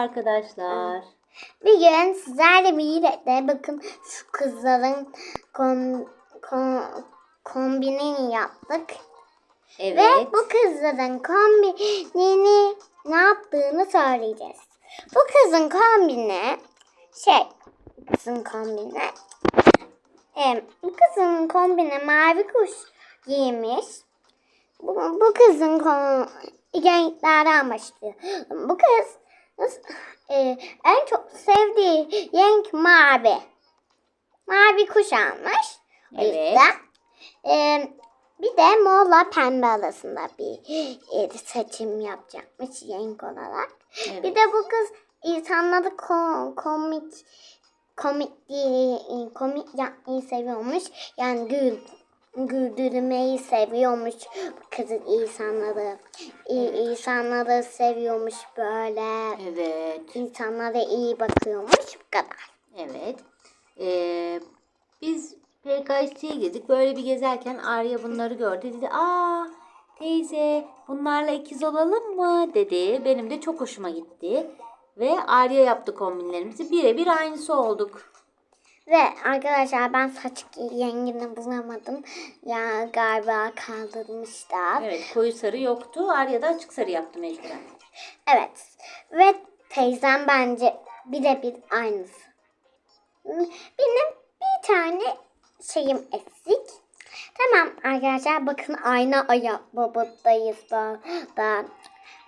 arkadaşlar. Bir gün sizlerle birlikte bakın şu kızların kom, kom, kombinini yaptık. Evet. Ve bu kızların kombinini ne yaptığını söyleyeceğiz. Bu kızın kombini şey kızın kombini em, bu kızın kombini mavi kuş giymiş. Bu, bu kızın kom, renklerden başlıyor. Bu kız e, en çok sevdiği renk mavi. Mavi kuş almış. O Evet. yüzden. E, bir de morla pembe arasında bir e, seçim yapacakmış renk olarak. Evet. Bir de bu kız insanları ko- komik komik diye komik yapmayı seviyormuş. Yani gül güldürmeyi seviyormuş bu kızın insanları. İyi insanları seviyormuş böyle. Evet. İnsanlara iyi bakıyormuş bu kadar. Evet. Ee, biz PKS'ye girdik. Böyle bir gezerken Arya bunları gördü. Dedi aa teyze bunlarla ikiz olalım mı dedi. Benim de çok hoşuma gitti. Ve Arya yaptı kombinlerimizi. Birebir aynısı olduk. Ve arkadaşlar ben saç rengini bulamadım. Ya galiba kaldırmışlar. Evet koyu sarı yoktu. Arya da açık sarı yaptı mecburen. Evet. Ve teyzem bence birebir aynısı. Benim bir tane şeyim eksik. Tamam arkadaşlar bakın aynı ayak babattayız burada.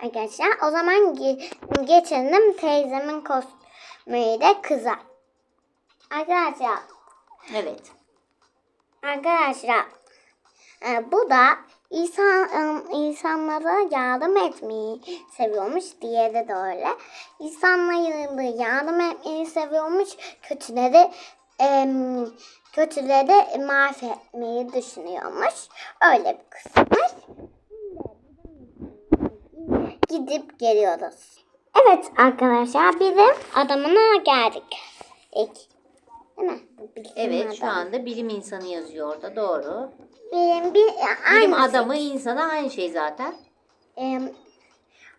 Arkadaşlar o zaman ge- geçelim teyzemin kostümüyle kıza. Arkadaşlar Evet. Arkadaşlar e, bu da insan e, insanlara yardım etmeyi seviyormuş. Diğeri de öyle. İnsanlara yardım etmeyi seviyormuş. Kötüleri e, kötüleri mahvetmeyi düşünüyormuş. Öyle bir kızmış. Gidip geliyoruz. Evet arkadaşlar bizim adamına geldik. İlk. Değil mi? Bu bilim Evet şu adamı. anda bilim insanı yazıyor orada doğru. Bilim, bir, Bilim aynısı. adamı insana aynı şey zaten. Ee,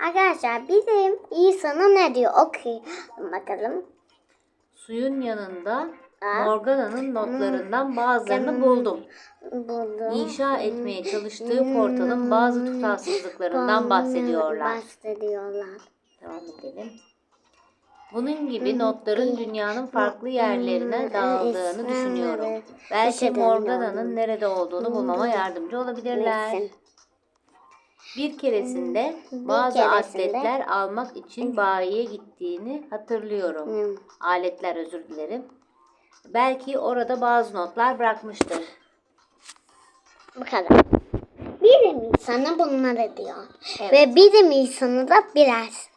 arkadaşlar bizim insanı ne diyor? Okuyun bakalım. Suyun yanında Ha? Morgana'nın notlarından bazılarını buldum. Buldum. İnşa etmeye çalıştığı portalın bazı tutarsızlıklarından bahsediyorlar. Bahsediyorlar. Devam edelim. Bunun gibi notların dünyanın farklı yerlerine dağıldığını düşünüyorum. Belki Morgana'nın nerede olduğunu bulmama yardımcı olabilirler. Bir keresinde Bir bazı keresinde- atletler almak için bayiye gittiğini hatırlıyorum. Aletler özür dilerim. Belki orada bazı notlar bırakmıştır. Bu kadar. Bilim insanı bunları diyor. Evet. Ve bilim insanı da bilersiniz.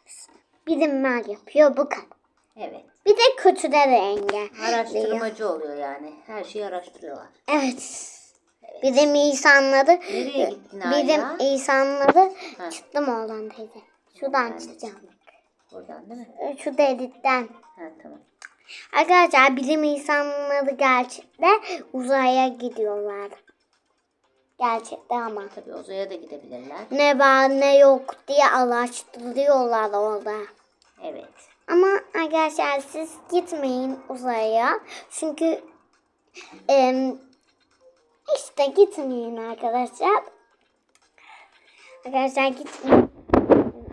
Bilimler yapıyor bu kadar. Evet. Bir de kötüleri engelliyor. Araştırmacı oluyor yani. Her şeyi araştırıyorlar. Evet. Bilim insanları Nereye gittin Ayla? insanları Ha. çıktım oğlan teyze. Şuradan de çıkacağım. Buradan değil mi? Şu delikten. Ha tamam. Arkadaşlar bilim insanları gerçekte uzaya gidiyorlar. Gerçekte ama. Tabii uzaya da gidebilirler. Ne var ne yok diye araştırıyorlar orada. Evet. Ama arkadaşlar siz gitmeyin uzaya. Çünkü em, işte gitmeyin arkadaşlar. Arkadaşlar gitmeyin.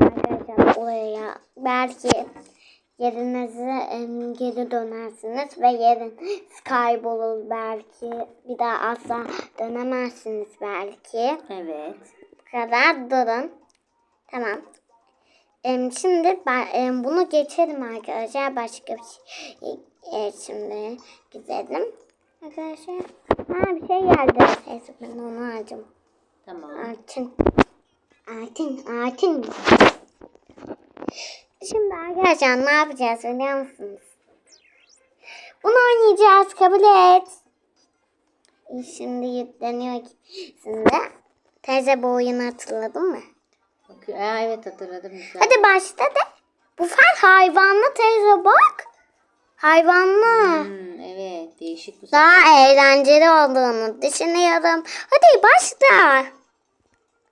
Arkadaşlar oraya belki yerinize geri dönersiniz ve yeriniz kaybolur belki. Bir daha asla dönemezsiniz belki. Evet. Bu kadar durun. Tamam. Şimdi ben bunu geçelim arkadaşlar. Başka bir şey. E, şimdi gidelim. Arkadaşlar. Ha bir şey geldi. Neyse ben onu alacağım. Tamam. Artin. Artin. Artin. Arkadaşlar ne yapacağız biliyor musunuz? Bunu oynayacağız. Kabul et. E, Şimdi yükleniyor ki. Şimdi teyze bu oyunu hatırladın mı? Aa, evet hatırladım. Güzel. Hadi başla de. Bu far hayvanlı teyze bak. Hayvanlı. Hmm, evet değişik bu. Daha eğlenceli olduğunu düşünüyorum. Hadi başla.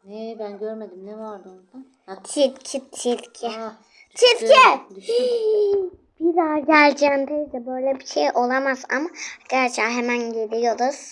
Ne ben görmedim ne vardı orada? Ha. Tilki tilki. Ah, Çizgi. Düştüm. Bir daha geleceğim teyze. Böyle bir şey olamaz ama arkadaşlar hemen geliyoruz.